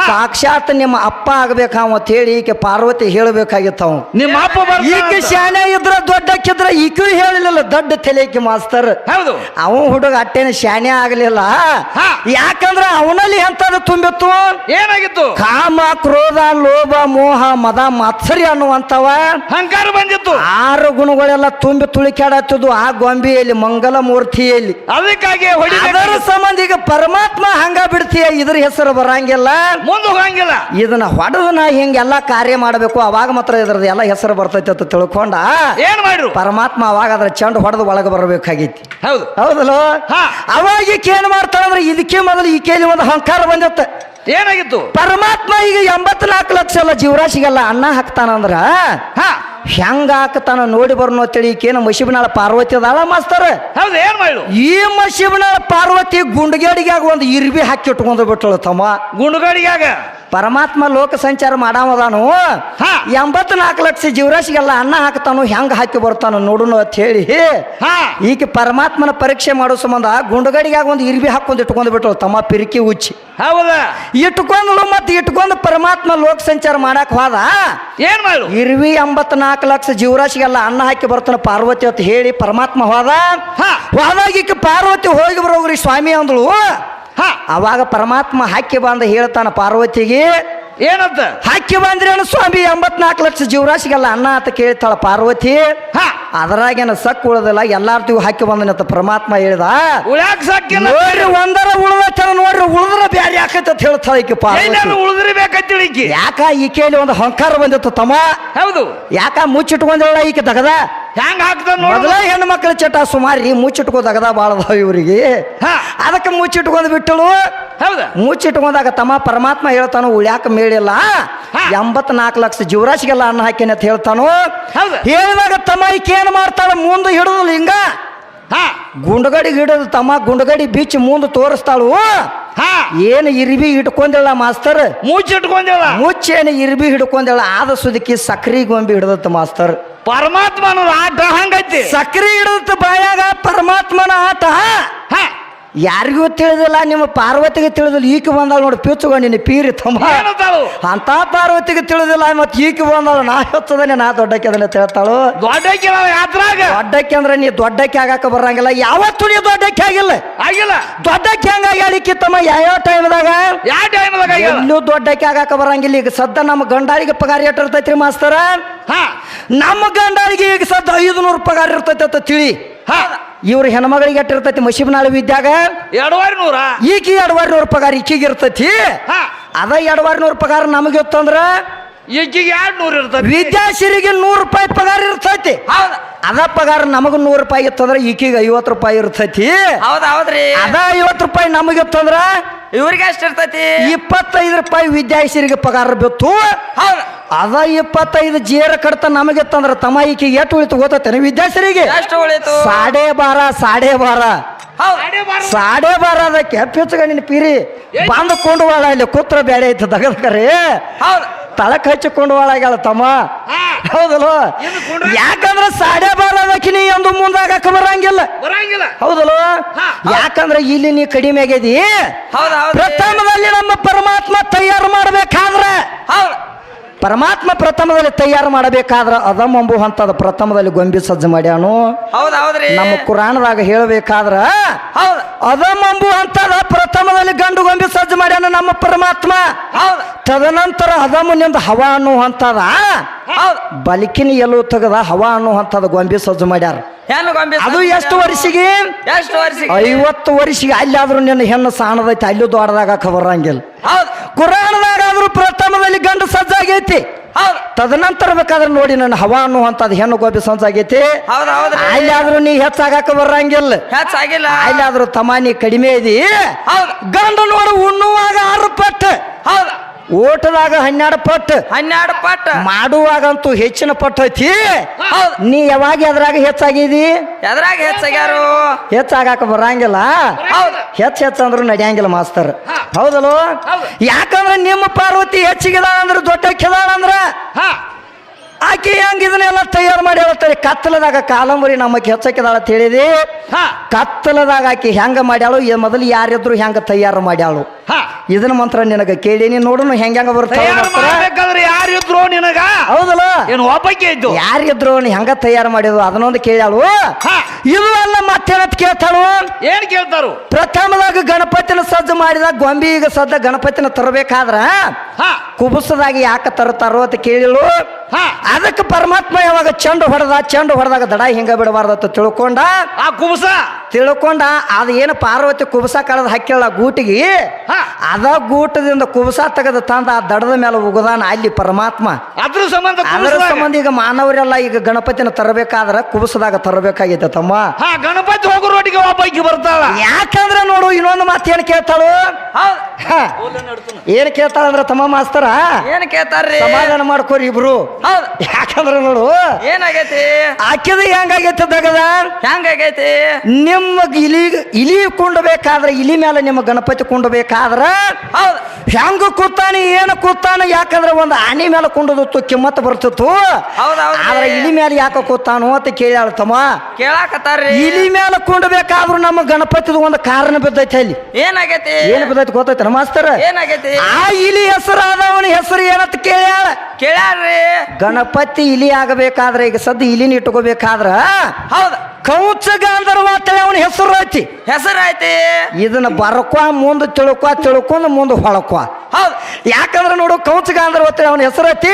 [SPEAKER 1] ಸಾಕ್ಷಾತ್ ನಿಮ್ಮ ಅಪ್ಪ ಆಗ್ಬೇಕ ಅವ ಅಂತ ಹೇಳಿ ಈಕೆ ಪಾರ್ವತಿ ಹೇಳಬೇಕಾಗಿತ್ತು ಅವ
[SPEAKER 2] ನಿಮ್ಮ ಅಪ್ಪ
[SPEAKER 1] ಈಕೆ
[SPEAKER 2] ಶಾಣೆ
[SPEAKER 1] ಶಾನೆ ಇದ್ರ ದೊಡ್ಡಕ್ಕಿದ್ರ ಈಕೆ ಹೇಳಿಲ್ಲ ದೊಡ್ಡ ತಲೆಕಿ ಮಾಸ್ತರ್.
[SPEAKER 2] ಹೌದು.
[SPEAKER 1] ಅವ ಹುಡುಗ ಅಟ್ಟೇನ ಶಾನೆ ಆಗಲಿಲ್ಲ.
[SPEAKER 2] ಯಾಕಂದ್ರ
[SPEAKER 1] ಯಾಕಂದ್ರೆ ಅವನಲ್ಲಿ ಎಂತದು ತುಂಬಿತ್ತು?
[SPEAKER 2] ಏನಾಗಿತ್ತು?
[SPEAKER 1] ಕಾಮ ಕ್ರೋಧ ಲೋಭ ಮೋಹ ಮದ ಮಾತ್ಸರ್ಯ ಅನ್ನುವಂತವ
[SPEAKER 2] ಹಂಕಾರ ಬಂದಿತ್ತು.
[SPEAKER 1] ಆರು ಗುಣಗಳೆಲ್ಲ ತುಂಬಿ ತುಳಿಕಾಡತ್ತಿದ್ವು ಆ ಗೊಂಬೆಯಲ್ಲಿ ಮಂಗಲ ಮೂರ್ತಿಯಲ್ಲಿ.
[SPEAKER 2] ಅದಕ್ಕಾಗಿ
[SPEAKER 1] ಅದರ
[SPEAKER 2] ಹೊಡಿಬೇಕು
[SPEAKER 1] ಸಂಬಂಧ ಈಗ ಪರಮಾತ್ಮ ಹಂಗ ಬಿಡ್ತೀಯ? ಇದ್ರ ಹೆಸರು ಬರಂಗಿಲ್ಲ.
[SPEAKER 2] ಮುಂದೆ ಹೋಗಂಗಿಲ್ಲ.
[SPEAKER 1] ಇದನ್ನ ಹೊಡೆದು ನಾ ಹಿಂಗೆಲ್ಲ ಕಾರ್ಯ ಮಾಡಬೇಕು ಅವಾಗ ಮಾತ್ರ ಇದ್ರದ್ದು ಎಲ್ಲ ಹೆಸರು ಬರ್ತೈತೆ ಅಂತ ತಿಳ್ಕೊಂಡ.
[SPEAKER 2] ಏನ್ ಮಾಡ್ರು?
[SPEAKER 1] ಪರಮಾತ್ಮ ಅವಾಗ ಅದ್ರ ಚೆಂಡು ಹೊಡೆದು ಒಳಗೆ ಬರಬೇಕಾಗೈತಿ.
[SPEAKER 2] ಹೌದು.
[SPEAKER 1] ಹೌದಲ್ಲೋ. ಅವಾಗ ಈಕೆ ಏನ್ ಮಾಡ್ತಾಳಂದ್ರೆ ಇದಕ್ಕೆ ಮೊದಲು ಈಕೆಯಲ್ಲಿ ಒಂದು ಅಹಂಕಾರ ಬಂದಿತ್ತು.
[SPEAKER 2] ಏನಾಗಿತ್ತು?
[SPEAKER 1] ಪರಮಾತ್ಮ ಈಗ ಎಂಬತ್ನಾಲ್ಕು ಲಕ್ಷ ಎಲ್ಲ ಜೀವರಾಶಿಗೆಲ್ಲ ಅನ್ನ ಹಾಕ್ತಾನಂದ್ರ
[SPEAKER 2] ಹಾ.
[SPEAKER 1] ಹೆಂಗ ಹಾಕ್ತಾನ ನೋಡಿ ಬರ್ನೋ ಅಂತೇಳಿ ಈಕೇನು ಮಶಿಬನಾಳ ಪಾರ್ವತಿ ಅದಾಳ ಮಾಸ್ತರ?
[SPEAKER 2] ಹೌದು ಏನ್ ಮಾಡ್ರು
[SPEAKER 1] ಈ ಮಶಿಬನಾಳ ಪಾರ್ವತಿ ಗುಂಡ್ಗೇಡಿಗ್ಯಾಗ ಒಂದು ಇರ್ಬಿ ಹಾಕಿ ಇಟ್ಕೊಂಡು ಬಿಟ್ಟಳು ತಮ್ಮ.
[SPEAKER 2] ಗುಂಡುಗಾಡಿಗಾಗ
[SPEAKER 1] ಪರಮಾತ್ಮ ಲೋಕ ಸಂಚಾರ ಮಾಡಾಮದಾನು
[SPEAKER 2] ಹಾ.
[SPEAKER 1] ಎಂಬತ್ನಾಲ್ಕು ಲಕ್ಷ ಜೀವರಾಶಿಗೆಲ್ಲ ಅನ್ನ ಹಾಕ್ತಾನು ಹೆಂಗ ಹಾಕಿ ಬರ್ತಾನು ನೋಡುನು ಅಂತ ಹೇಳಿ.
[SPEAKER 2] ಹಾ.
[SPEAKER 1] ಈಕೆ ಪರಮಾತ್ಮನ ಪರೀಕ್ಷೆ ಮಾಡೋ ಸಂಬಂಧ ಗುಂಡುಗಡಿಗಾಗ ಒಂದು ಇರ್ಬಿ ಹಾಕೊಂಡು ಇಟ್ಕೊಂಡು ಬಿಟ್ಟಳು ತಮ್ಮ ಪಿರಿಕಿ ಉಚ್ಚಿ.
[SPEAKER 2] ಹೌದ?
[SPEAKER 1] ಇಟ್ಕೊಂಡ್ಲು ಮತ್ತೆ ಇಟ್ಕೊಂಡು ಪರಮಾತ್ಮ ಲೋಕ ಸಂಚಾರ ಮಾಡಕ್ ಹೋದ.
[SPEAKER 2] ಏನ್ ಮಾಡು
[SPEAKER 1] ಇರ್ವಿ ಎಂಬತ್ನಾಲ್ಕು ಲಕ್ಷ ಜೀವರಾಶಿಗೆಲ್ಲ ಅನ್ನ ಹಾಕಿ ಬರ್ತಾನೆ ಪಾರ್ವತಿ ಅಂತ ಹೇಳಿ ಪರಮಾತ್ಮ ಹೋದ. ಹೋದಾಗ ಪಾರ್ವತಿ ಹೋಗಿ ಬರೋಗ್ರಿ ಸ್ವಾಮಿ ಅಂದಳು.
[SPEAKER 2] ಹಾ.
[SPEAKER 1] ಅವಾಗ ಪರಮಾತ್ಮ ಹಾಕಿ ಬಂದ ಹೇಳ್ತಾನೆ ಪಾರ್ವತಿಗೆ
[SPEAKER 2] ಏನಂತ?
[SPEAKER 1] ಹಾಕಿ ಬಂದ್ರೇನು ಸ್ವಾಮಿ ಎಂಬತ್ನಾಲ್ಕು ಲಕ್ಷ ಜೀವರಾಶಿಗೆಲ್ಲ ಅನ್ನ ಅಂತ ಕೇಳ್ತಾಳ ಪಾರ್ವತಿ.
[SPEAKER 2] ಹಾ.
[SPEAKER 1] ಅದ್ರಾಗೇನ ಸಕ್ ಉಳದಿಲ್ಲ ಎಲ್ಲಾರ್ತಿಗೂ ಹಾಕಿ ಬಂದನಂತ ಪರಮಾತ್ಮ ಹೇಳ್ದ.
[SPEAKER 2] ಉಳ್ಯಾಕ ಸಾಕಿಲ್ಲ
[SPEAKER 1] ನೋಡ್ರಿ ಒಂದರ ಉಳ್ದತ್ತ ನೋಡ್ರಿ ಉಳಿದ್ರ ಬ್ಯಾರೆ ಅಂತ ಹೇಳ್ತಾಳ ಈಕೆ ಪಾರ್ವತಿ.
[SPEAKER 2] ಎಲ್ಲಾರು ಈಕೆ.
[SPEAKER 1] ಯಾಕ ಈಕೆಯಲ್ಲಿ ಒಂದು ಹಂಕಾರ ಬಂದಿತ್ತು ತಮ್ಮ?
[SPEAKER 2] ಹೌದು.
[SPEAKER 1] ಯಾಕ ಮುಚ್ಚಿಟ್ಕೊಂಡೇಳ ಈಕೆ ದಗದ?
[SPEAKER 2] ಹೆಂಗ್ ಹಾಕ್ತಾನ ನೋಡು.
[SPEAKER 1] ಮೊದಲ ಹೆಣ್ಣು ಮಕ್ಕಳ ಚಟ ಸುಮಾರಿ ಮುಚ್ಚಿಟ್ಕೋದಾಗದ ಭಾಳ ಬಾಳದಾವ ಇವರಿಗೆ.
[SPEAKER 2] ಹಾ.
[SPEAKER 1] ಅದಕ್ಕೆ ಮುಚ್ಚಿಟ್ಕೊಂಡು ಬಿಟ್ಟಳು.
[SPEAKER 2] ಹೌದ?
[SPEAKER 1] ಮುಚ್ಚಿಟ್ಕೊಂಡಾಗ ತಮ್ಮ ಪರಮಾತ್ಮ ಹೇಳ್ತಾನೋ ಉಳ್ಯಾಕ ಮೇಳಿಲ್ಲ.
[SPEAKER 2] ಹಾ.
[SPEAKER 1] ಎಂಬತ್ನಾಲ್ಕು ಲಕ್ಷ ಜೀವರಾಶಿಗೆಲ್ಲ ಅನ್ನ ಹಾಕಿನ ಅಂತ ಹೇಳ್ತಾನೋ.
[SPEAKER 2] ಹೌದು.
[SPEAKER 1] ಹೇಳಿದಾಗ ತಮ್ಮ ಈಕೆ ಏನ್ ಮಾಡ್ತಾಳ? ಮುಂದೆ ಹಿಡಿದು ಲಿಂಗ
[SPEAKER 2] ಹಾ.
[SPEAKER 1] ಗುಂಡಗಡಿ ಹಿಡಿದು ತಮ್ಮ ಗುಂಡಗಡಿ ಬೀಚ್ ಮುಂದೆ ತೋರಿಸ್ತಾಳು.
[SPEAKER 2] ಹಾ.
[SPEAKER 1] ಏನು ಇರ್ಬಿ ಇಟ್ಕೊಂದಿಲ್ಲ ಮಾಸ್ತರ್?
[SPEAKER 2] ಮುಚ್ಚಿಟ್ಕೊಂಡಿಲ್ಲ
[SPEAKER 1] ಮುಚ್ಚೇನು ಇರ್ಬಿ ಹಿಡ್ಕೊಂಡಿಲ್ಲ ಆದ ಸುದಿಕಿ ಸಕ್ರಿ ಗೊಂಬಿ ಹಿಡ್ದತ್ತ ಮಾಸ್ತರ್.
[SPEAKER 2] ಪರಮಾತ್ಮ ಅನ್ನೋದು ಆಟ ಹಂಗೈತಿ.
[SPEAKER 1] ಸಕ್ರಿ ಹಿಡಿದ ಬಾಯಾಗ ಪರಮಾತ್ಮನ ಆಟ
[SPEAKER 2] ಹಾ.
[SPEAKER 1] ಯಾರಿಗೂ ತಿಳಿದಿಲ್ಲ ನಿಮ್ಮ ಪಾರ್ವತಿಗೆ ತಿಳಿದಿಲ್ಲ ಈಕೆ ಬಂದಾಗ ನೋಡಿ ಪಿಚ್ಚುಗ ನಿನ್ನ ಪೀರಿ ತಮ್ಮ ಅಂತ ಪಾರ್ವತಿಗೆ ತಿಳಿದಿಲ್ಲ ಮತ್ತೆ ಈಕೆ ಬಂದಾಳ ನಾ ಹೊತ್ತದನೆ ನಾ ದೊಡ್ಡಕ್ಕೆ ಅದನ್ನ ತಿಳ್ತಾಳು.
[SPEAKER 2] ದೊಡ್ಡಕ್ಕೆ ನಾವು ಯಾತ್ರಾಗ?
[SPEAKER 1] ದೊಡ್ಡಕ್ಕೆ ಅಂದ್ರೆ ನೀ ದೊಡ್ಡಕ್ಕೆ ಆಗಾಕ ಬರಂಗಿಲ್ಲ ಯಾವತ್ತೂ ನೀ ದೊಡ್ಡಕ್ಕೆ ಆಗಿಲ್ಲ.
[SPEAKER 2] ಆಗಿಲ್ಲ?
[SPEAKER 1] ದೊಡ್ಡಕ್ಕೆ ಹೆಂಗ ಹೇಳಿಕ್ಕೆ ತಮ್ಮ ಯಾವ ಟೈಮ್ದಾಗ?
[SPEAKER 2] ಯಾವ ಟೈಮ್ದಾಗ
[SPEAKER 1] ಎಲ್ಲೂ ದೊಡ್ಡಕ್ಕೆ ಆಗಾಕ ಬರಂಗಿಲ್ಲ ಈಗ ಸದ್ದ ನಮ್ಮ ಗಂಡಾರಿಗೆ ಪಗಾರ ಎಟ್ ಇರ್ತೈತ್ರಿ ಮಾಸ್ತರ?
[SPEAKER 2] ಹಾ.
[SPEAKER 1] ನಮ್ಮ ಗಂಡಾರಿಗೆ ಈಗ ಸದ್ದ ಐದು ನೂರು ಪಗಾರ ಇರ್ತೈತೆ ಅಂತ ತಿಳಿ.
[SPEAKER 2] ಹಾ.
[SPEAKER 1] ಇವ್ರ ಹೆಣ್ಮಗಳಿಗೆ ಎಟ್ಟಿರ್ತೈತಿ ಇರ್ತೈತಿ ಇದ್ದಾಗ ವಿದ್ಯಾಗ?
[SPEAKER 2] ಎರಡುವರೆ ನೂರ
[SPEAKER 1] ಈಕಿ ಎರಡುವರೆ ನೂರು ಪಗಾರ ಈಕಿಗೆ ಇರ್ತೈತಿ?
[SPEAKER 2] ಹಾ.
[SPEAKER 1] ಅದ ಎರಡುವರೆ ನೂರು ಪಗಾರ ನಮಗೆ ಇತ್ತಂದ್ರ?
[SPEAKER 2] ಈಗಿಗೆ ಎರಡು ನೂರು ಇರ್ತದೆ
[SPEAKER 1] ವಿದ್ಯಾಸಿರಿಗೆ ನೂರು ರೂಪಾಯಿ ಪಗಾರ ಇರ್ತೈತಿ.
[SPEAKER 2] ಹೌದ.
[SPEAKER 1] ಅದ ಪಗಾರ ನಮಗ ನೂರು ರೂಪಾಯಿ ಇತ್ತಂದ್ರ ಈಕಿಗೆ ಐವತ್ತು ರೂಪಾಯಿ ಇರ್ತೈತಿ.
[SPEAKER 2] ಹೌದ ಹೌದ್ರಿ.
[SPEAKER 1] ಅದ ಐವತ್ತು ರೂಪಾಯಿ ನಮಗೆ ಇತ್ತಂದ್ರ?
[SPEAKER 2] ಇವ್ರಿಗೆ ಎಷ್ಟು ಇರ್ತೈತಿ
[SPEAKER 1] ಇಪ್ಪತ್ತೈದು ರೂಪಾಯಿ ವಿದ್ಯಾಸಿರಿಗೆ ಪಗಾರ ಬಿತ್ತು.
[SPEAKER 2] ಹೌದ.
[SPEAKER 1] ಅದ ಇಪ್ಪತ್ತೈದು ಜೇರ ಕಡತ ನಮಗೆ ತಂದ್ರ ತಮ್ಮ ಈಕಿಗೆ ಎಷ್ಟು ಉಳಿತು ಓದತ್ತೇನೆ ವಿದ್ಯಾಸರಿಗೆ
[SPEAKER 2] ಎಷ್ಟು ಉಳಿತು?
[SPEAKER 1] ಸಾಡೆ ಬಾರ ಸಾಡೆ ಬಾರ.
[SPEAKER 2] ಹೌದು.
[SPEAKER 1] ಸಾಡೆ ಬಾರ ಅದಕ್ಕೆ ಪಿಚ್ಚಗ ನಿನ್ ಪೀರಿ. ಬಂದು ಕೊಂಡವಾಳ ಇಲ್ಲಿ ಕೂತ್ರ ಬೇರೆ ಐತೆ ತಗದ್ಕರಿ
[SPEAKER 2] ಹೌದು.
[SPEAKER 1] ತಳಕ್ ಹಚ್ಚಿಕೊಂಡು ವಾಳಾಗ್ಯಾಳ ತಮ್ಮ. ಹೌದಲ್ಲ? ಯಾಕಂದ್ರೆ ಸಾಡೆ ಬಾರ ಅದಕ್ಕೆ ನೀ ಒಂದು ಮುಂದಾಗಕ್ಕೆ ಬರಂಗಿಲ್ಲ.
[SPEAKER 2] ಬರಂಗಿಲ್ಲ.
[SPEAKER 1] ಹೌದಲ್ಲ. ಯಾಕಂದ್ರೆ ಇಲ್ಲಿ ನೀ ಕಡಿಮೆ ಆಗ್ಯದಿ.
[SPEAKER 2] ಹೌದು ಹೌದು.
[SPEAKER 1] ಪ್ರಥಮದಲ್ಲಿ ನಮ್ಮ ಪರಮಾತ್ಮ ತಯಾರು ಮಾಡಬೇಕಾದ್ರೆ
[SPEAKER 2] ಹೌದು.
[SPEAKER 1] ಪರಮಾತ್ಮ ಪ್ರಥಮದಲ್ಲಿ ತಯಾರು ಮಾಡಬೇಕಾದ್ರ ಅಂಬು ಅಂತದ ಪ್ರಥಮದಲ್ಲಿ ಗೊಂಬಿ ಸಜ್ಜು ಮಾಡ್ಯಾನು?
[SPEAKER 2] ಹೌದು ಹೌದ್ರಿ.
[SPEAKER 1] ನಮ್ಮ ಕುರಾಣದಾಗ ಹೇಳಬೇಕಾದ್ರ
[SPEAKER 2] ಹೌದು.
[SPEAKER 1] ಅಂಬು ಅಂತದ ಪ್ರಥಮದಲ್ಲಿ ಗಂಡು ಗೊಂಬಿ ಸಜ್ಜು ಮಾಡ್ಯಾನು ನಮ್ಮ ಪರಮಾತ್ಮ.
[SPEAKER 2] ಹೌದು.
[SPEAKER 1] ತದನಂತರ ಅದಮನಿಂದ ಹವಾ ಅನ್ನೋ ಅಂತದ
[SPEAKER 2] ಹೌದು.
[SPEAKER 1] ಬಲಿಕಿನ ಎಲ್ಲೂ ತೆಗದ ಹವಾ ಅನ್ನೋ ಅಂತದ ಗೊಂಬಿ ಸಜ್ಜು ಮಾಡ್ಯಾರ. ಅದು ಎಷ್ಟು ವರ್ಷಿಗೆ?
[SPEAKER 2] ಎಷ್ಟು
[SPEAKER 1] ಐವತ್ತು ವರ್ಷಿಗೆ. ಅಲ್ಲಾದ್ರೂ ನಿನ್ನ ಹೆಣ್ಣು ಸಾಣದೈತೆ ಅಲ್ಲೂ ದೊಡ್ಡದಾಗ ಬರಂಗಿಲ್ಲ.
[SPEAKER 2] ಹೌದು.
[SPEAKER 1] ಕುರಾಣದಾಗ ಆದ್ರೂ ಪ್ರಥಮದಲ್ಲಿ ಗಂಡು ಸಜ್ಜಾಗೈತಿ. ತದನಂತರ ಬೇಕಾದ್ರೆ ನೋಡಿ ನನ್ನ ಹವಾ ಅನ್ನುವಂಥದ್ದು ಹೆಣ್ಣು ಗೋಬಿ ಸಜ್ಜಾಗೈತಿ.
[SPEAKER 2] ಹೌದು ಹೌದ್ರಿ
[SPEAKER 1] ಅಲ್ಲಾದ್ರೂ ನೀ ಹೆಚ್ಚಾಗಕ್ಕೆ ಬರಂಗಿಲ್ಲ.
[SPEAKER 2] ಹೆಚ್ಚಾಗಿಲ್ಲ.
[SPEAKER 1] ಅಲ್ಲಾದ್ರೂ ತಮಾನಿ ನೀ ಕಡಿಮೆ ಇದೆ. ಗಂಡು ನೋಡು ಉಣ್ಣುವಾಗ ಆರು ಪಟ್ಟು
[SPEAKER 2] ಹೌದು.
[SPEAKER 1] ಓಟದಾಗ ಹನ್ನೆರಡು ಪಟ್ಟು.
[SPEAKER 2] ಹನ್ನೆರಡು ಪಟ್ಟ.
[SPEAKER 1] ಮಾಡುವಾಗಂತೂ ಹೆಚ್ಚಿನ ಪಟ್ಟು ಐತಿ. ನೀ ಯಾವಾಗ ಎದ್ರಾಗ ಹೆಚ್ಚಾಗಿದಿ?
[SPEAKER 2] ಎದ್ರಾಗ ಹೆಚ್ಚಾಗ್ಯಾರು?
[SPEAKER 1] ಹೆಚ್ಚಾಗಾಕ ಬರಂಗಿಲ್ಲ. ಹೆಚ್ಚು ಹೆಚ್ಚು ಅಂದ್ರು ನಡೆಯಂಗಿಲ್ಲ ಮಾಸ್ತರ್. ಹೌದಲ್ವ
[SPEAKER 2] ಹೌದು.
[SPEAKER 1] ಯಾಕಂದ್ರೆ ನಿಮ್ಮ ಪಾರ್ವತಿ ಹೆಚ್ಚಿಗಿದ ಅಂದ್ರೆ ದೊಡ್ಡ ಕಿದಾಳ ಅಂದ್ರ
[SPEAKER 2] ಹಾ.
[SPEAKER 1] ಆಕಿ ಹೆಂಗೆ ಇದನ್ನೆಲ್ಲ ತಯಾರು ಮಾಡಿ ಹೇಳ್ತಾರೆ ಕತ್ತಲದಾಗ ಕಾಲಂಬರಿ ನಮಗೆ ಹೆಚ್ಚಕಿದಾಳ ಅಂತ ಹೇಳಿದಿ.
[SPEAKER 2] ಹಾ.
[SPEAKER 1] ಕತ್ತಲದಾಗ ಆಕೆ ಹೆಂಗ ಮಾಡ್ಯಾಳು? ಮೊದಲು ಯಾರಿದ್ರು ಹೆಂಗ ತಯಾರು ಮಾಡ್ಯಾಳು? ಇದನ್ನ ಮಂತ್ರ ನಿನಗ ಕೇಳೀನಿ ನೋಡುನು ಹೆಂಗ ಹೆಂಗ ಬರ್ತಾರೆ
[SPEAKER 2] ತಯಾರು ಮಾಡ್ಬೇಕಾದ್ರೆ ಯಾರು ಇದ್ರು ನಿನಗ?
[SPEAKER 1] ಹೌದಲ್ಲ?
[SPEAKER 2] ಏನು ಒಬ್ಬಕ್ಕೆ ಇದ್ದು?
[SPEAKER 1] ಯಾರಿದ್ರು ಹೆಂಗ ತಯಾರು ಮಾಡಿದ್ರು ಅದನ್ನೊಂದು ಕೇಳ್ಯಾಳು.
[SPEAKER 2] ಇಲ್ಲ
[SPEAKER 1] ಇದು ಅಲ್ಲ ಮತ್ತೇನತ್ ಕೇಳ್ತಾಳು?
[SPEAKER 2] ಏನ್ ಕೇಳ್ತಾರು?
[SPEAKER 1] ಪ್ರಥಮದಾಗ ಗಣಪತಿನ ಸಜ್ಜು ಮಾಡಿದಾಗ ಗೊಂಬಿ ಈಗ ಸದ್ದ ಗಣಪತಿನ ತರಬೇಕಾದ್ರ ಕುಬುಸದಾಗ ಯಾಕೆ ತರ್ತಾರೋ ಅಂತ ಕೇಳಿಳು. ಅದಕ್ಕೆ ಪರಮಾತ್ಮ ಯಾವಾಗ ಚೆಂಡು ಹೊಡೆದ ಚೆಂಡು ಹೊಡೆದಾಗ ದಡ ಹಿಂಗ ಬಿಡಬಾರ್ದು ತಿಳ್ಕೊಂಡ
[SPEAKER 2] ಆ ಕುಬಸ
[SPEAKER 1] ತಿಳ್ಕೊಂಡ ಅದು ಏನು ಪಾರ್ವತಿ ಕುಬಸ ಕಳೆದ ಹಾಕಿಳ ಗೂಟಿಗೆ
[SPEAKER 2] ಹಾ.
[SPEAKER 1] ಅದ ಗೂಟದಿಂದ ಕುಬಸ ತೆಗೆದು ತಂದ ಆ ದಡದ ಮೇಲೆ ಉಗದಾನ ಅಲ್ಲಿ ಪರಮಾತ್ಮ.
[SPEAKER 2] ಅದ್ರ ಸಂಬಂಧ
[SPEAKER 1] ಅದ್ರ
[SPEAKER 2] ಕುಬಸದಾಗ.
[SPEAKER 1] ಸಂಬಂಧ ಈಗ ಮಾನವರೆಲ್ಲ ಈಗ ಗಣಪತಿನ ತರಬೇಕಾದ್ರೆ ಕುಬಸದಾಗ ತರಬೇಕಾಗೈತೆ ತಮ್ಮ.
[SPEAKER 2] ಹಾ ಗಣಪತಿ ಹೋಗೋ ರೋಟಿಗೆ ಒಬ್ಬಾಕಿ ಬರ್ತಾಳ.
[SPEAKER 1] ಯಾಕಂದ್ರೆ ನೋಡು ಇನ್ನೊಂದು ಮಾತು ಏನು ಕೇಳ್ತಾಳು?
[SPEAKER 2] ಏನು
[SPEAKER 1] ಹ, ಏನ್ ಕೇಳ್ತಾಳ ಅಂದ್ರೆ ತಮ್ಮ ಮಾಸ್ತರ?
[SPEAKER 2] ಏನ್ ಕೇಳ್ತಾರ್ರಿ?
[SPEAKER 1] ಸಮಾಧಾನ ಮಾಡ್ಕೋರಿ ಇಬ್ರು.
[SPEAKER 2] ಹೌದು.
[SPEAKER 1] ಯಾಕಂದ್ರೆ ನೋಡು
[SPEAKER 2] ಏನಾಗೈತಿ?
[SPEAKER 1] ಆಕಿದ ಹೆಂಗಾಗೈತೆ ತಗದ
[SPEAKER 2] ಹೆಂಗಾಗೈತಿ?
[SPEAKER 1] ನಿಮ್ಮ ಇಲಿ ಇಲಿ ಕುಂಡಬೇಕಾದ್ರೆ ಇಲಿ ಮೇಲೆ ನಿಮ್ಮ ಗಣಪತಿ ಕುಂಡಬೇಕಾದ್ರೆ
[SPEAKER 2] ಹೌದು.
[SPEAKER 1] ಹೆಂಗ ಕೂತಾನೆ ಏನು ಕೂತಾನೆ ಯಾಕಂದ್ರೆ ಒಂದು ಆನೆ ಮೇಲೆ ಕುಂಡದಿತ್ತು ಕಿಮ್ಮತ್ತು ಬರ್ತಿತ್ತು. ಆದ್ರೆ ಇಲಿ ಮೇಲೆ ಯಾಕೆ ಕೂತಾನು ಅಂತ ಕೇಳ್ಯಾಳ ತಮ್ಮ.
[SPEAKER 2] ಕೇಳಾಕತ್ತಾರ್ರಿ.
[SPEAKER 1] ಇಲಿ ಮೇಲೆ ಕುಂಡಬೇಕಾದ್ರೂ ನಮ್ಮ ಗಣಪತಿದು ಒಂದು ಕಾರಣ ಬಿದ್ದೈತೆ ಅಲ್ಲಿ.
[SPEAKER 2] ಏನಾಗೈತಿ?
[SPEAKER 1] ಏನು ಬಿದ್ದೈತೆ ಗೊತ್ತೈತೆ ಮಾಸ್ತರ?
[SPEAKER 2] ಏನಾಗೈತಿ?
[SPEAKER 1] ಆ ಇಲಿ ಹೆಸರಾದವನ ಹೆಸರು ಏನಂತ ಕೇಳ್ಯಾಳ?
[SPEAKER 2] ಕೇಳ್ಯಾರ್ರಿ.
[SPEAKER 1] ಗಣಪತಿ ಇಲಿ ಆಗಬೇಕಾದ್ರೆ ಈಗ ಸದ್ದು ಇಲಿನ ಇಟ್ಕೋಬೇಕಾದ್ರ
[SPEAKER 2] ಹೌದು.
[SPEAKER 1] ಕೌಚ ಗಾಂಧರ್ವ ಅಂತೇಳಿ ಅವನ ಹೆಸರು ಐತಿ.
[SPEAKER 2] ಹೆಸರಾಯ್ತಿ?
[SPEAKER 1] ಇದನ್ನ ಬರ್ಕೊ ಮುಂದೆ ತಿಳ್ಕೊ ತಿಳ್ಕೊಂಡು ಮುಂದೆ ಹೊಳಕೊ.
[SPEAKER 2] ಹೌದು.
[SPEAKER 1] ಯಾಕಂದ್ರೆ ನೋಡು ಕೌಚ ಗಾಂಧರ್ವ ಅಂತೇಳಿ ಅವನ ಹೆಸರು ಐತಿ.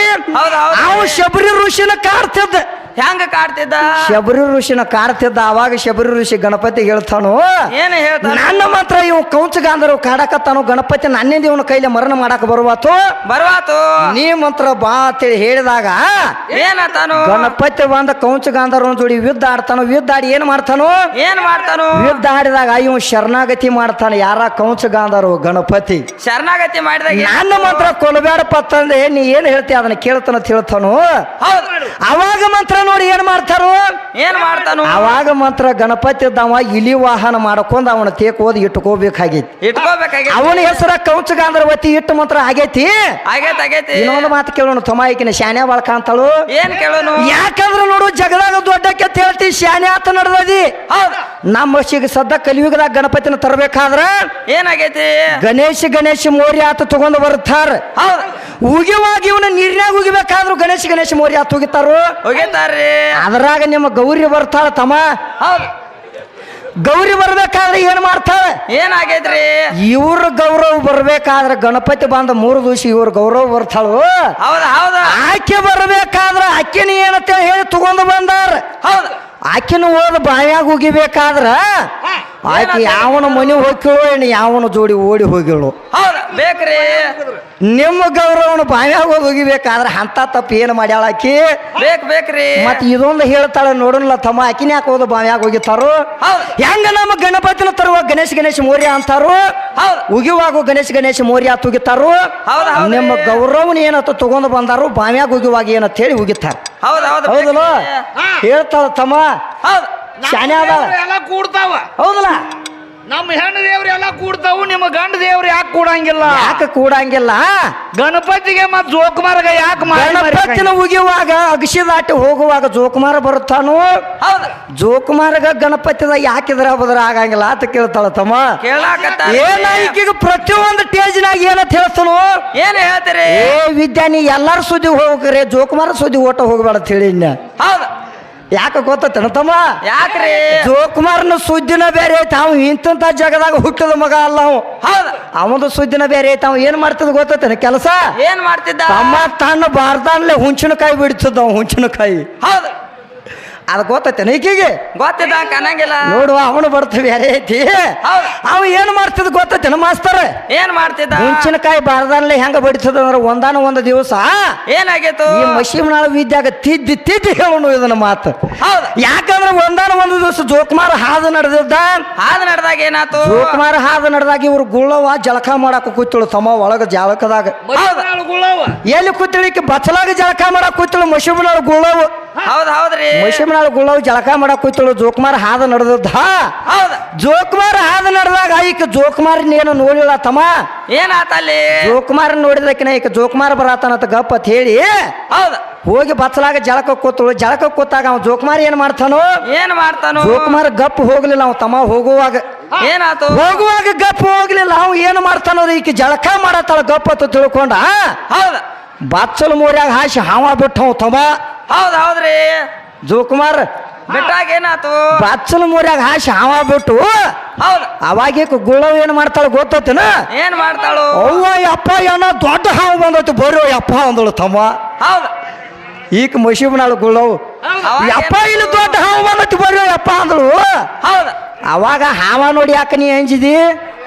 [SPEAKER 2] ಹೌದ್
[SPEAKER 1] ಶಬರಿ ಋಷಿನ ಕಾಡ್ತಿದ್ದ.
[SPEAKER 2] ಹೆಂಗ ಕಾಡ್ತಿದ್ದ?
[SPEAKER 1] ಶಬರಿ ಋಷಿನ ಕಾಡ್ತಿದ್ದ ಅವಾಗ ಶಬರಿ ಋಷಿ ಗಣಪತಿ ಹೇಳ್ತಾನು
[SPEAKER 2] ಏನು ಹೇಳ್ತಾನ?
[SPEAKER 1] ನನ್ನ ಮಾತ್ರ ಇವ್ ಕೌಂಚ ಗಾಂಧರ್ವ ಕಾಡಕತ್ತಾನು ಗಣಪತಿ ನನ್ನಿಂದ ಇವನ ಕೈಲಿ ಮರಣ ಮಾಡಾಕ ಬರುವಾತು?
[SPEAKER 2] ಬರುವಾತು?
[SPEAKER 1] ನೀ ಮಂತ್ರ ಬಾ ಅಂತೇಳಿ ಹೇಳಿದಾಗ
[SPEAKER 2] ಏನಂತಾನು
[SPEAKER 1] ಗಣಪತಿ ಬಂದ ಕೌಂಚ ಗಾಂಧರ್ವನ ಜೋಡಿ ಯುದ್ಧ ಆಡ್ತಾನು ಯುದ್ಧ ಆಡಿ ಏನ್ ಮಾಡ್ತಾನು?
[SPEAKER 2] ಏನ್ ಮಾಡ್ತಾನು?
[SPEAKER 1] ಯುದ್ಧ ಆಡಿದಾಗ ಇವ್ ಶರಣಾಗತಿ ಮಾಡ್ತಾನೆ ಯಾರ ಕೌಂಚ ಗಾಂಧರ್ವ ಗಣಪತಿ.
[SPEAKER 2] ಶರಣಾಗತಿ ಮಾಡಿದಾಗ
[SPEAKER 1] ನನ್ನ ಮಂತ್ರ ಕೊಲಬೇಡಪ್ಪ ಅಂತಂದ್ರೆ ನೀ ಏನ್ ಹೇಳ್ತಿ? ಅದನ್ನ ಕೇಳ್ತಾನ ಹೇಳ್ತಾನು
[SPEAKER 2] ಹೌದು.
[SPEAKER 1] ಅವಾಗ ಮಂತ್ರ ನೋಡಿ ಏನ್ ಮಾಡ್ತಾರು?
[SPEAKER 2] ಏನ್ ಮಾಡ್ತಾನು?
[SPEAKER 1] ಅವಾಗ ಮಾತ್ರ ಗಣಪತಿ ಇದ್ದವ ಇಲಿ ವಾಹನ ಮಾಡ್ಕೊಂಡ್ ಅವನ ತೇಕ್ ಓದಿ ಇಟ್ಕೋಬೇಕಾಗೈತಿ.
[SPEAKER 2] ಇಟ್ಕೋಬೇಕಾಗಿ
[SPEAKER 1] ಅವನ ಹೆಸರ ಕೌಂಚ ಗಾಂಧರ್ವತಿ ಇಟ್ಟು ಮಾತ್ರ ಆಗೈತಿ.
[SPEAKER 2] ಆಗೈತಿ ಆಗೈತಿ.
[SPEAKER 1] ಇನ್ನೊಂದು ಮಾತು ಕೇಳೋಣ ತೊಮಾಯಿಕಿನ ಶಾನ್ಯ ಬಾಳ ಕಾಣ್ತಾಳು
[SPEAKER 2] ಏನ್ ಕೇಳೋನು?
[SPEAKER 1] ಯಾಕಂದ್ರೆ ನೋಡು ಜಗದಾಗ ದೊಡ್ಡಕ್ಕೆ ಹೇಳ್ತಿ ಶಾನೆ ಆತ ನಡೆದದಿ.
[SPEAKER 2] ಹೌದು.
[SPEAKER 1] ನಮ್ಮ ಶಿಗ ಸದ್ದ ಕಲಿಯುಗದಾಗ ಗಣಪತಿನ ತರಬೇಕಾದ್ರ
[SPEAKER 2] ಏನಾಗೈತಿ?
[SPEAKER 1] ಗಣೇಶ ಗಣೇಶ ಮೌರ್ಯ ಆತ ತಗೊಂಡು ಬರ್ತಾರ.
[SPEAKER 2] ಹೌದು.
[SPEAKER 1] ಉಗಿವಾಗಿ ಇವನ ನೀರಿನಾಗ ಉಗಿಬೇಕಾದ್ರು ಗಣೇಶ ಗಣೇಶ ಮೌರ್ಯ ಆತ ಉಗಿತಾರು.
[SPEAKER 2] ಹೋಗಿತಾರ್ರಿ
[SPEAKER 1] ಅದ್ರಾಗ ನಿಮ್ಮ ಗೌರಿ ಬರ್ತಾಳ ತಮ್ಮ.
[SPEAKER 2] ಹೌದು.
[SPEAKER 1] ಗೌರಿ ಬರ್ಬೇಕಾದ್ರೆ ಏನ್ ಮಾಡ್ತಾಳ?
[SPEAKER 2] ಏನಾಗೈತ್ರಿ?
[SPEAKER 1] ಇವ್ರ ಗೌರವ ಬರ್ಬೇಕಾದ್ರೆ ಗಣಪತಿ ಬಂದ ಮೂರು ದಿವಸ ಇವ್ರ ಗೌರವ ಬರ್ತಾಳು.
[SPEAKER 2] ಹೌದ ಹೌದ.
[SPEAKER 1] ಆಕೆ ಬರ್ಬೇಕಾದ್ರ ಆಕೆನ ಏನಂತ ಹೇಳಿ ತಗೊಂಡು ಬಂದಾರ.
[SPEAKER 2] ಹೌದು.
[SPEAKER 1] ಆಕಿನ ಓದ್ ಬಾಯಾಗ ಉಗಿಬೇಕಾದ್ರ ಆಕೆ ಯಾವನ ಮನೆ ಹೋಗಿಳು ಏನು ಯಾವನ ಜೋಡಿ ಓಡಿ ಹೋಗಿಳು
[SPEAKER 2] ಹೌದ ಬೇಕ್ರಿ.
[SPEAKER 1] ನಿಮ್ಮ ಗೌರವನ ಬಾಯಾಗ ಹೋಗಿ ಹೋಗಿಬೇಕಾದ್ರೆ ಅಂತ ತಪ್ಪು ಏನು ಮಾಡ್ಯಾಳ ಆಕಿ?
[SPEAKER 2] ಬೇಕ್ ಬೇಕ್ರಿ.
[SPEAKER 1] ಮತ್ತೆ ಇದೊಂದು ಹೇಳ್ತಾಳೆ ನೋಡೋಣ ತಮ್ಮ ಆಕಿನ ಯಾಕೆ ಹೋದ ಬಾಯಾಗ ಹೋಗಿತಾರು
[SPEAKER 2] ಹೌದು.
[SPEAKER 1] ಹೆಂಗ ನಮ್ಮ ಗಣಪತಿನ ತರುವ ಗಣೇಶ ಗಣೇಶ ಮೌರ್ಯ ಅಂತಾರು? ಉಗಿವಾಗ ಗಣೇಶ ಗಣೇಶ ಮೌರ್ಯ ತುಗಿತಾರು. ನಿಮ್ಮ ಗೌರವನ ಏನತ್ತ ತಗೊಂಡು ಬಂದಾರು ಬಾವ್ಯಾಗ ಉಗಿವಾಗ ಏನಂತ ಹೇಳಿ ಉಗಿತಾರ.
[SPEAKER 2] ಹೌದು ಹೌದು
[SPEAKER 1] ಹೌದಲ್ಲ? ಹೇಳ್ತಾಳ ತಮ್ಮ.
[SPEAKER 2] ಹೌದು.
[SPEAKER 1] ಶಾನೆ
[SPEAKER 3] ಎಲ್ಲ ಕೂಡ್ತಾವ.
[SPEAKER 1] ಹೌದಲ್ಲ?
[SPEAKER 3] ನಮ್ಮ ಹೆಣ್ಣು ದೇವ್ರು ಎಲ್ಲ ಕೂಡ್ತಾವು ನಿಮ್ಮ ಗಂಡ ದೇವ್ರು ಯಾಕೆ ಕೂಡಂಗಿಲ್ಲ?
[SPEAKER 1] ಯಾಕೆ ಕೂಡಂಗಿಲ್ಲ?
[SPEAKER 3] ಗಣಪತಿಗೆ ಮತ್ ಜೋಕುಮಾರ್ಗ ಯಾಕೆ
[SPEAKER 1] ಗಣಪತಿನ ಉಗಿಯುವಾಗ ಅಗಸಿ ದಾಟಿ ಹೋಗುವಾಗ ಜೋಕುಮಾರ ಬರುತ್ತಾನು?
[SPEAKER 2] ಹೌದು.
[SPEAKER 1] ಜೋಕುಮಾರಗ ಗಣಪತಿದ ಯಾಕಿದ್ರ ಬದ್ರ ಆಗಂಗಿಲ್ಲ ಅಂತ ಕೇಳ್ತಾಳ ತಮ್ಮ.
[SPEAKER 2] ಕೇಳಾಕತ್ತ
[SPEAKER 1] ಏನ ಈಕಿಗ ಪ್ರತಿಯೊಂದು ಟೇಜ್ನಾಗ ಏನಂತ ಹೇಳ್ತಾನು
[SPEAKER 2] ಏನ್ ಹೇಳ್ತೀರಿ?
[SPEAKER 1] ಏ ವಿದ್ಯಾ ನೀ ಸುದ್ದಿ ಸುದ್ದಿ ಹೋಗ್ರಿ ಜೋಕುಮಾರ ಸುದ್ದಿ ಓಟ ಹೋಗ್ಬೇಡ ತಿಳಿ
[SPEAKER 2] ಹೌದು.
[SPEAKER 1] ಯಾಕೆ ಗೊತ್ತೇನ ತಮ್ಮ?
[SPEAKER 2] ಯಾಕ್ರಿ?
[SPEAKER 1] ಜೋಕುಮಾರ್ನ ಸುದ್ದಿನ ಬೇರೆ ಐತೆ ಅವ್ ಇಂತ ಜಗದಾಗ ಹುಟ್ಟದ ಮಗ ಅಲ್ಲ ಅವ.
[SPEAKER 2] ಹೌದು.
[SPEAKER 1] ಅವನದು ಸುದ್ದಿನ ಬೇರೆ ಐತೆ ಅವ ಏನ್ ಮಾಡ್ತದ ಗೊತ್ತೇನ ಕೆಲಸ?
[SPEAKER 2] ಏನ್ ಮಾಡ್ತಿದ್ದ?
[SPEAKER 1] ತಮ್ಮ ತನ್ನ ಬಾರ್ದಾನ್ಲೆ ಹುಂಚಿನಕಾಯಿ ಬಿಡ್ತದ ಅವ್ ಹುಂಚಿನಕಾಯಿ.
[SPEAKER 2] ಹೌದು.
[SPEAKER 1] ಅದು ಗೊತ್ತೈತೆ ಈಕಿಗೆ
[SPEAKER 2] ಗೊತ್ತಿದ್ದ
[SPEAKER 1] ನೋಡುವ ಅವನು ಬರ್ತೀವಿ ಯಾರ ಐತಿ. ಅವ ಏನ್ ಮಾಡ್ತಿದ್ ಗೊತ್ತೈತೆ ಮಾಸ್ತರ?
[SPEAKER 2] ಏನ್ ಮಾಡ್ತಿದ್ದ?
[SPEAKER 1] ಹುಂಚಿನಕಾಯಿ ಬಾರದಲ್ಲ ಹೆಂಗ ಬಡಿತದ ಅಂದ್ರೆ ಒಂದಾನ ಒಂದು ದಿವಸ
[SPEAKER 2] ಏನಾಗೈತು?
[SPEAKER 1] ಈ ಮಶೀಮನಾಳ ವಿದ್ಯಾಗ ತಿದ್ದಿ ತಿದ್ದಿ ಹೇಳೋಣ ಇದನ್ನ ಮಾತು.
[SPEAKER 2] ಹೌದು.
[SPEAKER 1] ಯಾಕಂದ್ರೆ ಒಂದಾನ ಒಂದು ದಿವಸ ಜೋಕುಮಾರ್ ಹಾದು ನಡೆದಿದ್ದ.
[SPEAKER 2] ಹಾದು ನಡೆದಾಗ ಏನಾತು
[SPEAKER 1] ಜೋಕುಮಾರ್ ಹಾದು ನಡೆದಾಗ ಇವ್ರು ಗುಳ್ಳವ ಜಳಕ ಮಾಡಾಕ ಕೂತಿಳು ತಮ್ಮ ಒಳಗ ಜಳಕದಾಗ ಎಲ್ಲಿ ಕೂತಿಳಿಕೆ ಬಚ್ಚಲಾಗ ಜಳಕ ಮಾಡಾಕ ಕೂತಿಳು ಮಶೀಮನಾಳ ಗುಳ್ಳವ
[SPEAKER 2] ಹೌದ್ ಹೌದ್ರಿ.
[SPEAKER 1] ಮಶೀಮನಾಳ ಗುಳ್ಳವ್ ಜಳಕ ಮಾಡಾಕ ಕೂತಳು ಜೋಕ್ಮಾರ್ ಹಾದ ನಡ್ದಿದ್ದು.
[SPEAKER 2] ಹೌದ್.
[SPEAKER 1] ಜೋಕುಮಾರ್ ಹಾದ ನಡೆದಾಗ ಈಕ ಜೋಕುಮಾರನ ಏನು ನೋಡಿಲ್ಲ ತಮ್ಮ.
[SPEAKER 2] ಏನಾತ ಅಲ್ಲಿ?
[SPEAKER 1] ಜೋಕುಮಾರ ನೋಡಿದಕಿನ ಈಕ ಜೋಕುಮಾರ ಬರತಾನಂತ ಗಪ್ಪ ಅಂತ ಹೇಳಿ.
[SPEAKER 2] ಹೌದು.
[SPEAKER 1] ಹೋಗಿ ಬಚ್ಚಲಾಗ ಜಳಕ ಕೂತಳು ಜಳಕ ಕೂತಾಗ ಅವ ಜೋಕುಮಾರ್ ಏನ್ ಮಾಡ್ತಾನೋ?
[SPEAKER 2] ಏನ್ ಮಾಡ್ತಾನೋ?
[SPEAKER 1] ಜೋಕುಮಾರ್ ಗಪ್ ಹೋಗ್ಲಿಲ್ಲ ಅವ ತಮ್ಮ ಹೋಗುವಾಗ.
[SPEAKER 2] ಏನಾತು?
[SPEAKER 1] ಹೋಗುವಾಗ ಗಪ್ ಹೋಗ್ಲಿಲ್ಲ ಅವ್ ಏನ್ ಮಾಡ್ತಾನೋ ಈಕ ಜಳಕ ಮಾಡತ್ತಾಳ ಗಪ್ ಅಂತ ತಿಳ್ಕೊಂಡ.
[SPEAKER 2] ಹೌದು.
[SPEAKER 1] ಬಚ್ಚಲು ಮೂರ್ಯಾಗ ಹಾಸಿ ಹಾವ ಬಿಟ್ಟವ ತಮ್ಮ.
[SPEAKER 2] ಹೌದ್ ಹೌದ್ರಿ.
[SPEAKER 1] ಜೋಕುಮಾರ್
[SPEAKER 2] ಬಿಟ್ಟಾಗ ಏನಾತು?
[SPEAKER 1] ಬಚ್ಚಲ ಮೂರ್ಯಾಗ ಹಾಸಿ ಹಾವ ಬಿಟ್ಟು
[SPEAKER 2] ಹೌದು.
[SPEAKER 1] ಅವಾಗ ಗುಳವ್ ಗುಳ್ಳವ್ ಏನ್ ಮಾಡ್ತಾಳ ಗೊತ್ತೈತೇನ?
[SPEAKER 2] ಏನ್ ಮಾಡ್ತಾಳು?
[SPEAKER 1] ಅವ್ವ ಯಪ್ಪ ಏನೋ ದೊಡ್ಡ ಹಾವು ಬಂದೈತಿ ಬರೋ ಅಪ್ಪ ಅಂದಳು ತಮ್ಮ.
[SPEAKER 2] ಹೌದು.
[SPEAKER 1] ಈಕ ಮಶೀಬನಾಳು ಗುಳ್ಳವು
[SPEAKER 2] ಅಪ್ಪ?
[SPEAKER 1] ಇಲ್ಲಿ ದೊಡ್ಡ ಹಾವು ಬಂದೈತಿ ಬರೋ ಅಪ್ಪ ಅಂದಳು.
[SPEAKER 2] ಹೌದು.
[SPEAKER 1] ಅವಾಗ ಹಾವ ನೋಡಿ ಯಾಕ ನೀ ಅಂಜಿದಿ?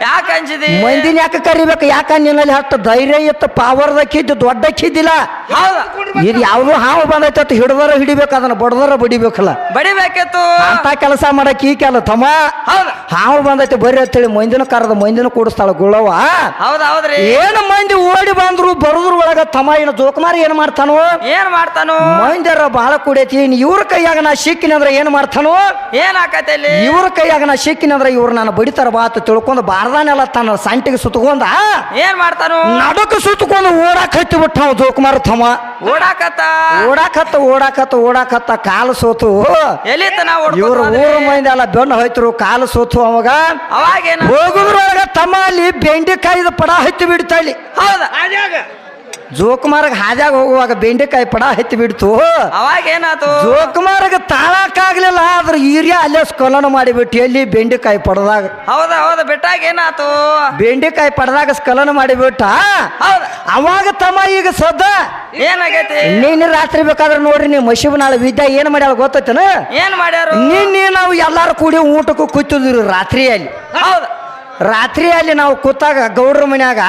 [SPEAKER 2] ಯಾಕೆ ಅಂಜಿದಿ?
[SPEAKER 1] ಮಂದಿನ ಯಾಕೆ ಕರಿಬೇಕು? ಯಾಕ ನಿನ್ನಲ್ಲಿ ಅಷ್ಟು ಧೈರ್ಯ ಇತ್ತು? ಪಾವರ್ ಕಿದ್ದು ದೊಡ್ಡ ಕಿದ್ದಿಲ್ಲ?
[SPEAKER 2] ಹೌದ್.
[SPEAKER 1] ಇದು ಯಾವ್ದು ಹಾವು ಬಂದೈತೆ ಅಂತ ಹಿಡ್ದಾರ ಹಿಡಿಬೇಕು ಅದನ್ನ ಬಡದಾರ ಬಡಿಬೇಕಲ್ಲ?
[SPEAKER 2] ಬಡಿಬೇಕಿತ್ತು.
[SPEAKER 1] ಅಂತ ಕೆಲಸ ಮಾಡಕ್ ಈ ಕೆಲ ತಮ್ಮ. ಹಾವು ಬಂದೈತೆ ಬರ್ರಿ ಅಂತೇಳಿ ಮಂದಿನ ಕರೆದ ಮಂದಿನ ಕೂಡಿಸ್ತಾಳ ಗುಳವ
[SPEAKER 2] ಹೌದ್ ಹೌದ್ರಿ.
[SPEAKER 1] ಏನು ಮಂದಿ ಓಡಿ ಬಂದ್ರು ಬರುದ್ರ ಒಳಗ ತಮ್ಮ ಏನು ಜೋಕುಮಾರಿ ಏನ್ ಮಾಡ್ತಾನೋ?
[SPEAKER 2] ಏನ್ ಮಾಡ್ತಾನೋ?
[SPEAKER 1] ಮಂದಿರ ಬಾಳ ಕುಡಿಯತಿ ಇವ್ರ ಕೈಯಾಗ ನಾ ಸಿಕ್ಕಿನ ಅಂದ್ರೆ ಏನ್ ಮಾಡ್ತಾನೋ?
[SPEAKER 2] ಏನ್ ಆಕತಿ
[SPEAKER 1] ಇವ್ರ ಕೈಯಾಗ ನಾ ಸಿಕ್ಕಿನ ಅಂದ್ರೆ ಇವ್ರು ನಾನು ಬಡಿತಾರ ಬಾ ತಿಳ್ಕೊಂಡು ತಿಳ್ಕೊಂಡು ಬಾರ್ದಾನೆಲ್ಲ ತನ್ನ ಸಂಟಿಗೆ ಸುತ್ತಕೊಂಡ
[SPEAKER 2] ಏನ್ ಮಾಡ್ತಾನು?
[SPEAKER 1] ನಡಕ ಸುತ್ತಕೊಂಡು ಓಡಾಕ್ ಹತ್ತಿ ಬಿಟ್ಟ ಅವ ಜೋಕುಮಾರ ತಮ್ಮ.
[SPEAKER 2] ಓಡಾಕತ್ತ?
[SPEAKER 1] ಓಡಾಕತ್ತ ಓಡಾಕತ್ತ ಓಡಾಕತ್ತ ಕಾಲು ಸೋತು.
[SPEAKER 2] ಎಲ್ಲಿ ತನ
[SPEAKER 1] ಇವ್ರ ಊರ ಮಂದಿ ಎಲ್ಲ ಬೆನ್ನು ಹೋಯ್ತರು ಕಾಲು ಸೋತು ಅವಾಗ.
[SPEAKER 2] ಅವಾಗ
[SPEAKER 1] ಹೋಗುದ್ರೊಳಗ ತಮ್ಮ ಅಲ್ಲಿ ಬೆಂಡೆಕಾಯಿದ ಪಡ ಹತ್ತಿ ಬಿಡ್ತಾಳಿ.
[SPEAKER 2] ಹೌದ?
[SPEAKER 1] ಜೋಕುಮಾರಗ ಹಾದ್ಯಾಗ ಹೋಗುವಾಗ ಬೆಂಡೆಕಾಯಿ ಪಡ ಹತ್ತಿ ಬಿಡ್ತು.
[SPEAKER 2] ಅವಾಗ ಏನಾಯ್ತು?
[SPEAKER 1] ಜೋಕುಮಾರಗ ತಾಳಕ್ಕಾಗ್ಲಿಲ್ಲ ಆದ್ರೆ ಈರ್ಯ ಅಲ್ಲೇ ಸ್ಕಲನ ಮಾಡಿಬಿಟ್ಟು ಎಲ್ಲಿ ಬೆಂಡೆಕಾಯಿ ಪಡದಾಗ.
[SPEAKER 2] ಹೌದ ಹೌದು ಬಿಟ್ಟಾಗ ಏನಾಯ್ತು?
[SPEAKER 1] ಬೆಂಡೆಕಾಯಿ ಪಡದಾಗ ಸ್ಕಲನ ಮಾಡಿಬಿಟ್ಟ?
[SPEAKER 2] ಹೌದ?
[SPEAKER 1] ಅವಾಗ ತಮ್ಮ ಈಗ ಸದ್ದ
[SPEAKER 2] ಏನಾಗೈತಿ?
[SPEAKER 1] ನಿನ್ನೆ ರಾತ್ರಿ ಬೇಕಾದ್ರೆ ನೋಡ್ರಿ ನೀವು ಮಶಿಬ್ ನಾಳೆ ವಿದ್ಯಾ ಏನ್ ಮಾಡ್ಯಾಳ ಗೊತ್ತೈತೇನ?
[SPEAKER 2] ಏನ್ ಮಾಡ್ಯಾರ?
[SPEAKER 1] ನಿನ್ನೆ ನಾವು ಎಲ್ಲಾರು ಕೂಡಿ ಊಟಕ್ಕೂ ಕೂತಿದ್ವಿ ರಾತ್ರಿಯಲ್ಲಿ.
[SPEAKER 2] ಹೌದ?
[SPEAKER 1] ರಾತ್ರಿಯಲ್ಲಿ ನಾವು ಕೂತಾಗ ಗೌಡ್ರ ಮನ್ಯಾಗ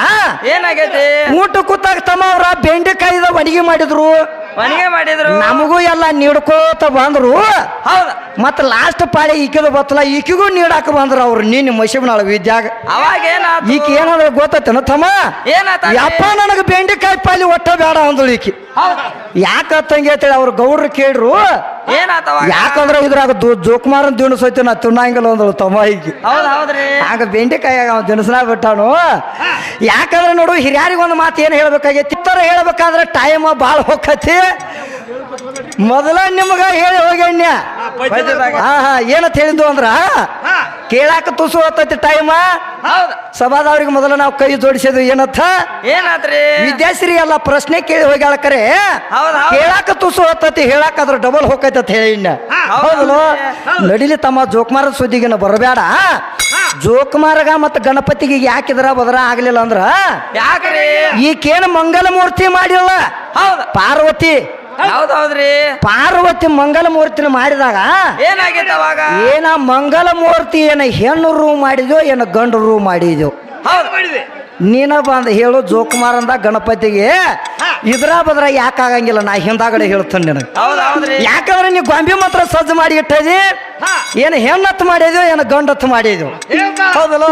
[SPEAKER 2] ಏನಾಗೈತಿ?
[SPEAKER 1] ಊಟ ಕೂತಾಗ ತಮ್ಮ ಅವ್ರ ಬೆಂಡೆಕಾಯಿದ ಒಣಗಿ ಮಾಡಿದ್ರು.
[SPEAKER 2] ಒಣಗಿ ಮಾಡಿದ್ರು.
[SPEAKER 1] ನಮಗೂ ಎಲ್ಲ ನೀಡ್ಕೋತ ಬಂದ್ರು.
[SPEAKER 2] ಹೌದ.
[SPEAKER 1] ಮತ್ತ ಲಾಸ್ಟ್ ಪಾಳಿ ಈಕಿದ ಬತ್ತಲ ಈಕಿಗೂ ನೀಡಾಕ ಬಂದ್ರು ಅವ್ರು ನಿನ್ನೆ ಮಶಿಬ್ನಾಳ ವಿದ್ಯಾಗ.
[SPEAKER 2] ಅವಾಗ ಏನ
[SPEAKER 1] ಈಕಿ ಏನಂದ್ರೆ ಗೊತ್ತೈತೆನ ತಮ್ಮ?
[SPEAKER 2] ಏನಾತ
[SPEAKER 1] ಯಪ್ಪ ನನಗೆ ಬೆಂಡೆಕಾಯಿ ಪಾಲಿ ಒಟ್ಟ ಬೇಡ ಅಂದಳು ಈಕಿ. ಯಾಕತ್ತಂಗೆ ಅಂತೇಳಿ ಅವ್ರು ಗೌಡ್ರು ಕೇಳ್ರು? ಯಾಕಂದ್ರೆ ಇದ್ರಾಗ ಜೋಕುಮಾರನ್ ದಿನಸೈತಿ ನಾ ತಿನ್ನಂಗಿಲ್ಲ ಅಂದಳು ತಮ್ಮ
[SPEAKER 2] ಹೌದ್ ಹೌದ್ರಿ.
[SPEAKER 1] ಆಗ ಬೆಂಡೆಕಾಯಾಗ ಅವ ದಿನಸನ ಬಿಟ್ಟಾನು. ಯಾಕಂದ್ರೆ ನೋಡು ಹಿರಿಯರಿಗೆ ಒಂದು ಮಾತು ಏನು ಹೇಳ್ಬೇಕಾಗೈತಿ? ಇತ್ತರ ಹೇಳ್ಬೇಕಾದ್ರೆ ಟೈಮ್ ಭಾಳ ಹೋಗತಿ ಮೊದಲ ನಿಮ್ಗ ಹೇಳಿ ಹೋಗ್ಯಣ್ಯ ಹಾ ಹಾ ಏನಂತ ಹೇಳಿದ್ದು ಅಂದ್ರ ಕೇಳಾಕ ತುಸು ಹೋಗ್ತೈತಿ ಟೈಮ್
[SPEAKER 2] ಹೌದ.
[SPEAKER 1] ಸಭಾದವ್ರಿಗೆ ಮೊದಲು ನಾವು ಕೈ ಜೋಡಿಸಿದ್ವಿ ಏನತ್ತ?
[SPEAKER 2] ಏನಾದ್ರಿ
[SPEAKER 1] ವಿದ್ಯಾಶ್ರೀ ಎಲ್ಲ ಪ್ರಶ್ನೆ ಕೇಳಿ ಹೋಗ್ಯಾಳ ಕರೆ.
[SPEAKER 2] ಹೌದ್ ಹೌದ್.
[SPEAKER 1] ಕೇಳಾಕ ತುಸು ಹೋಗ್ತೈತಿ ಹೇಳಾಕ ಅದ್ರ ಡಬಲ್ ಹೋಗೈತಿ ಅಂತ ಹೇಳಿ ಹೌದು. ನಡಿಲಿ ತಮ್ಮ ಜೋಕುಮಾರ ಸುದ್ದಿಗಿನ ಬರಬೇಡ. ಜೋಕುಮಾರಗ ಮತ್ತು ಗಣಪತಿಗೆ ಯಾಕಿದ್ರ ಬದ್ರ ಆಗ್ಲಿಲ್ಲ ಅಂದ್ರ?
[SPEAKER 2] ಯಾಕ್ರಿ?
[SPEAKER 1] ಈಕೇನು ಮಂಗಲ ಮೂರ್ತಿ ಮಾಡಿಲ್ಲ?
[SPEAKER 2] ಹೌದ.
[SPEAKER 1] ಪಾರ್ವತಿ
[SPEAKER 2] ಹೌದ್. ಹೌದ್ರಿ
[SPEAKER 1] ಪಾರ್ವತಿ ಮಂಗಲ ಮೂರ್ತಿನ ಮಾಡಿದಾಗ
[SPEAKER 2] ಏನಾಗಿತ್ತು ಅವಾಗ?
[SPEAKER 1] ಏನ ಮಂಗಲ ಮೂರ್ತಿ ಏನ ಹೆಣ್ಣು ರೂ ಮಾಡಿದ್ಯೋ ಏನ ಗಂಡು ರೂ ಮಾಡಿದ್ಯೋ?
[SPEAKER 2] ಹೌದ್.
[SPEAKER 1] ನೀನ ಬಂದ ಹೇಳು ಜೋಕುಮಾರ್ ಅಂದ ಗಣಪತಿಗೆ. ಇದ್ರ ಬದ್ರ ಯಾಕಾಗಂಗಿಲ್ಲ ನಾ ಹಿಂದಾಗಡೆ ಹೇಳ್ತೇನೆ ನಿನಗೆ. ಯಾಕಂದ್ರೆ ನೀ ಗೊಂಬೆ ಮಾತ್ರ ಸಜ್ಜು ಮಾಡಿ ಇಟ್ಟದಿ? ಏನು ಹೆಣ್ಣತ್ತು ಮಾಡಿದ್ಯೋ ಏನು ಗಂಡತ್ ಮಾಡಿದ್ಯೋ? ಹೌದಲ್ಲ?